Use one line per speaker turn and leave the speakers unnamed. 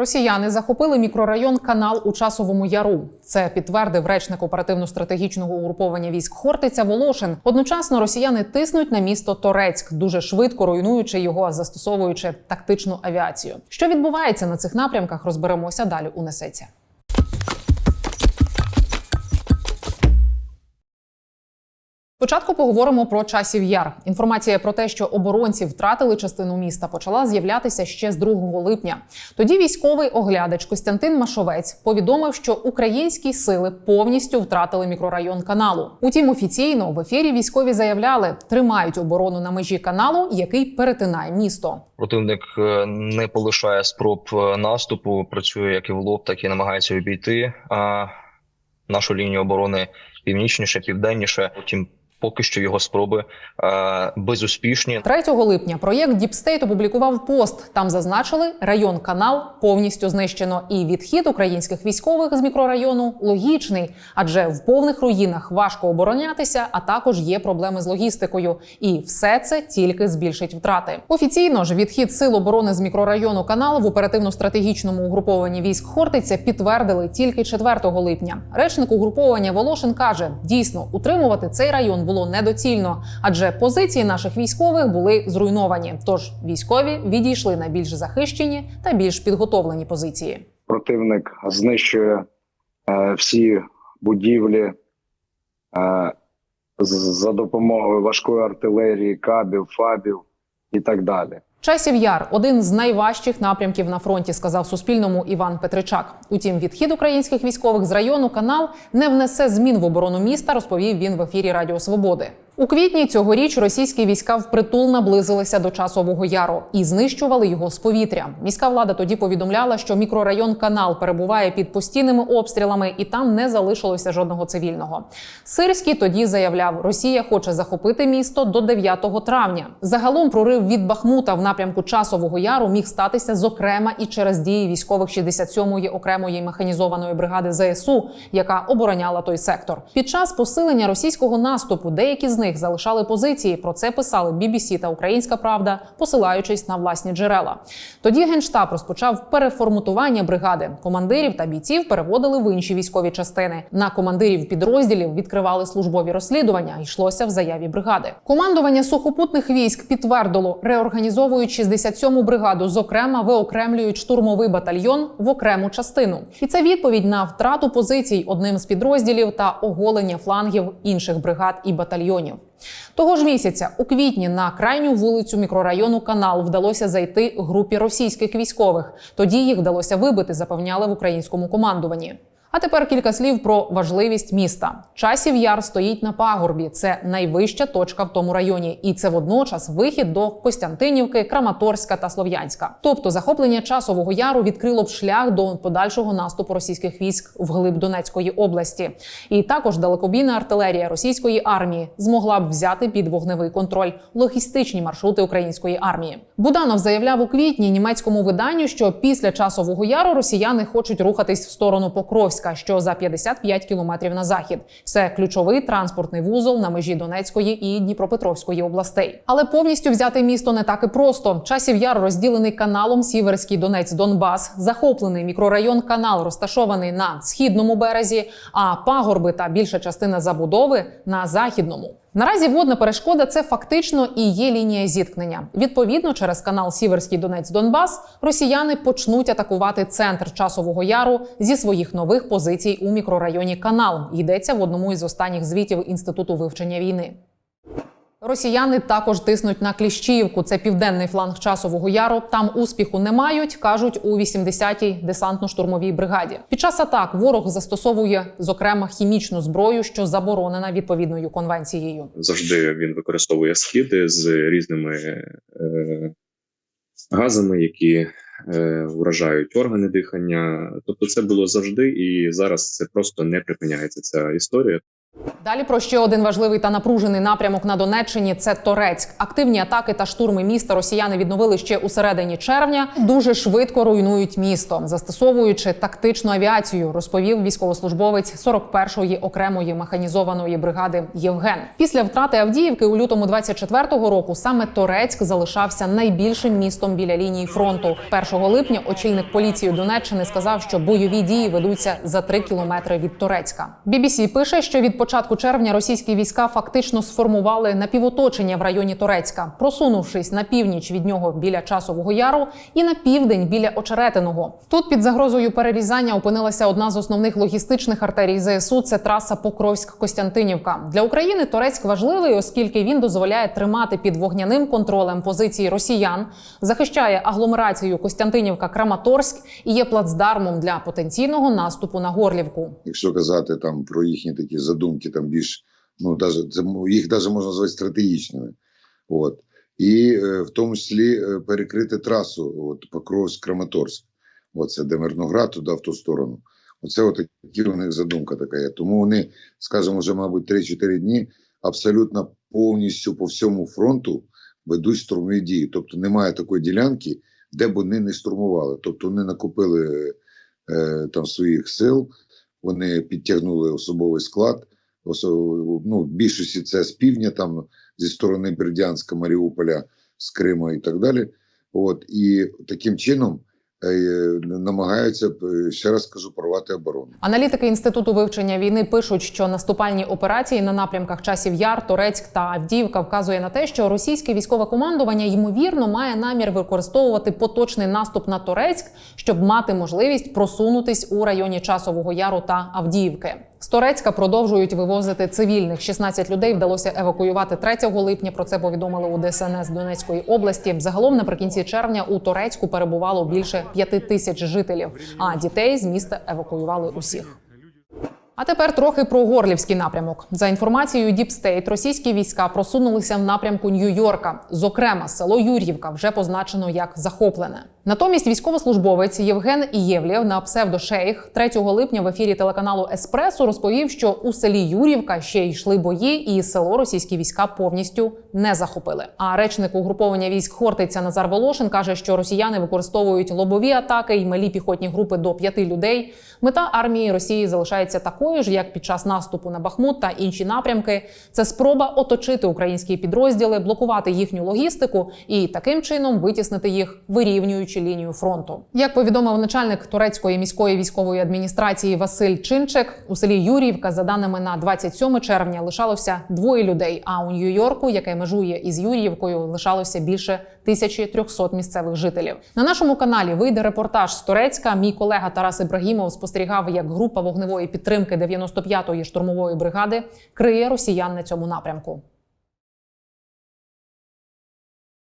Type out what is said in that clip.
Росіяни захопили мікрорайон Канал у часовому яру. Це підтвердив речник оперативно-стратегічного угруповання військ Хортиця Волошин. Одночасно росіяни тиснуть на місто Торецьк, дуже швидко руйнуючи його, застосовуючи тактичну авіацію. Що відбувається на цих напрямках, розберемося далі у несеться. Спочатку поговоримо про часів яр. Інформація про те, що оборонці втратили частину міста, почала з'являтися ще з 2 липня. Тоді військовий оглядач Костянтин Машовець повідомив, що українські сили повністю втратили мікрорайон каналу. Утім, офіційно в ефірі військові заявляли, тримають оборону на межі каналу, який перетинає місто.
Противник е, не полишає спроб е, наступу, працює як і в лоб, так і намагається обійти нашу лінію оборони північніше, південніше. Потім поки що його спроби е, безуспішні.
3 липня проєкт Діпстейт опублікував пост. Там зазначили, район канал повністю знищено, і відхід українських військових з мікрорайону логічний, адже в повних руїнах важко оборонятися, а також є проблеми з логістикою. І все це тільки збільшить втрати. Офіційно ж відхід сил оборони з мікрорайону канал в оперативно-стратегічному угрупованні військ Хортиця підтвердили тільки 4 липня. Речник угруповання Волошин каже: дійсно утримувати цей район було недоцільно, адже позиції наших військових були зруйновані. Тож військові відійшли на більш захищені та більш підготовлені позиції.
противник знищує е, всі будівлі е, за допомогою важкої артилерії, кабів, фабів і так далі.
Часів яр один з найважчих напрямків на фронті, сказав Суспільному Іван Петричак. Утім, відхід українських військових з району канал не внесе змін в оборону міста, розповів він в ефірі Радіо Свободи. У квітні цьогоріч російські війська впритул наблизилися до часового яру і знищували його з повітря. Міська влада тоді повідомляла, що мікрорайон канал перебуває під постійними обстрілами, і там не залишилося жодного цивільного. Сирський тоді заявляв, Росія хоче захопити місто до 9 травня. Загалом прорив від Бахмута в напрямку часового яру міг статися зокрема і через дії військових 67-ї окремої механізованої бригади ЗСУ, яка обороняла той сектор. Під час посилення російського наступу деякі з них залишали позиції. Про це писали BBC та Українська Правда, посилаючись на власні джерела. Тоді генштаб розпочав переформатування бригади. Командирів та бійців переводили в інші військові частини. На командирів підрозділів відкривали службові розслідування. Йшлося в заяві бригади. Командування сухопутних військ підтвердило, реорганізовують 67-му бригаду. Зокрема, виокремлюють штурмовий батальйон в окрему частину. І це відповідь на втрату позицій одним з підрозділів та оголення флангів інших бригад і батальйонів. Того ж місяця, у квітні, на крайню вулицю мікрорайону Канал вдалося зайти групі російських військових. Тоді їх вдалося вибити, запевняли в українському командуванні. А тепер кілька слів про важливість міста. Часів яр стоїть на пагорбі. Це найвища точка в тому районі, і це водночас вихід до Костянтинівки, Краматорська та Слов'янська. Тобто захоплення часового яру відкрило б шлях до подальшого наступу російських військ вглиб Донецької області. І також далекобійна артилерія російської армії змогла б взяти під вогневий контроль логістичні маршрути української армії. Буданов заявляв у квітні німецькому виданню, що після часового яру росіяни хочуть рухатись в сторону Покровська, що за 55 кілометрів на захід. Це ключовий транспортний вузол на межі Донецької і Дніпропетровської областей. Але повністю взяти місто не так і просто. Часів яр розділений каналом Сіверський Донець Донбас, захоплений мікрорайон канал розташований на східному березі, а пагорби та більша частина забудови на західному. Наразі водна перешкода це фактично і є лінія зіткнення. Відповідно, через канал Сіверський Донець Донбас росіяни почнуть атакувати центр часового яру зі своїх нових позицій у мікрорайоні Канал. Йдеться в одному із останніх звітів інституту вивчення війни. Росіяни також тиснуть на Кліщіївку. Це південний фланг часового яру. Там успіху не мають, кажуть у 80-й десантно-штурмовій бригаді. Під час атак ворог застосовує зокрема хімічну зброю, що заборонена відповідною конвенцією.
завжди він використовує скиди з різними е, газами, які е, вражають органи дихання. Тобто, це було завжди, і зараз це просто не припиняється ця історія.
Далі про ще один важливий та напружений напрямок на Донеччині це Торецьк. Активні атаки та штурми міста росіяни відновили ще у середині червня. Дуже швидко руйнують місто, застосовуючи тактичну авіацію, розповів військовослужбовець 41-ї окремої механізованої бригади Євген. Після втрати Авдіївки у лютому 24-го року саме Торецьк залишався найбільшим містом біля лінії фронту. 1 липня очільник поліції Донеччини сказав, що бойові дії ведуться за 3 кілометри від Торецька. BBC пише, що від початку червня російські війська фактично сформували напівоточення в районі Торецька, просунувшись на північ від нього біля часового яру і на південь біля Очеретиного. Тут під загрозою перерізання опинилася одна з основних логістичних артерій ЗСУ. Це траса Покровськ-Костянтинівка. Для України Торецьк важливий, оскільки він дозволяє тримати під вогняним контролем позиції росіян, захищає агломерацію Костянтинівка-Краматорськ і є плацдармом для потенційного наступу на Горлівку.
якщо казати там про їхні такі задумки, там більш ну це їх даже можна назвати стратегічними. От і е, в тому числі е, перекрити трасу, от Покровськ Краматорськ. Оце де Мирноград, туди в ту сторону. Оце от такі у них задумка така є. Тому вони, скажімо, вже, мабуть, 3-4 дні абсолютно повністю по всьому фронту ведуть штурмові дії. Тобто немає такої ділянки, де б вони не штурмували. Тобто вони накопили е, там своїх сил, вони підтягнули особовий склад. Ну, більшості це з півдня, там зі сторони Бердянська, Маріуполя, з Криму і так далі. От і таким чином е, намагаються е, ще раз кажу порвати оборону.
Аналітики інституту вивчення війни пишуть, що наступальні операції на напрямках часів Яр, Торецьк та Авдіївка вказує на те, що російське військове командування ймовірно має намір використовувати поточний наступ на Торецьк, щоб мати можливість просунутись у районі часового яру та Авдіївки. З Торецька продовжують вивозити цивільних. 16 людей вдалося евакуювати 3 липня. Про це повідомили у ДСНС Донецької області. Загалом наприкінці червня у Торецьку перебувало більше 5 тисяч жителів. А дітей з міста евакуювали усіх. А тепер трохи про горлівський напрямок. За інформацією State, російські війська просунулися в напрямку Нью-Йорка. Зокрема, село Юр'ївка вже позначено як захоплене. Натомість військовослужбовець Євген Ієвлєв на псевдошейх 3 липня в ефірі телеканалу Еспресо розповів, що у селі Юр'ївка ще йшли бої, і село російські війська повністю не захопили. А речник угруповання військ Хортиця Назар Волошин каже, що росіяни використовують лобові атаки і малі піхотні групи до п'яти людей. Мета армії Росії залишається такою ж, як під час наступу на Бахмут та інші напрямки. Це спроба оточити українські підрозділи, блокувати їхню логістику і таким чином витіснити їх, вирівнюючи лінію фронту. Як повідомив начальник турецької міської військової адміністрації Василь Чинчик, у селі Юріївка, за даними на 27 червня, лишалося двоє людей. А у Нью-Йорку, яке межує із Юріївкою, лишалося більше 1300 місцевих жителів. На нашому каналі вийде репортаж з Турецька. Мій колега Тарас Ібрагімов спостерігав, як група вогневої підтримки 95-ї штурмової бригади криє росіян на цьому напрямку.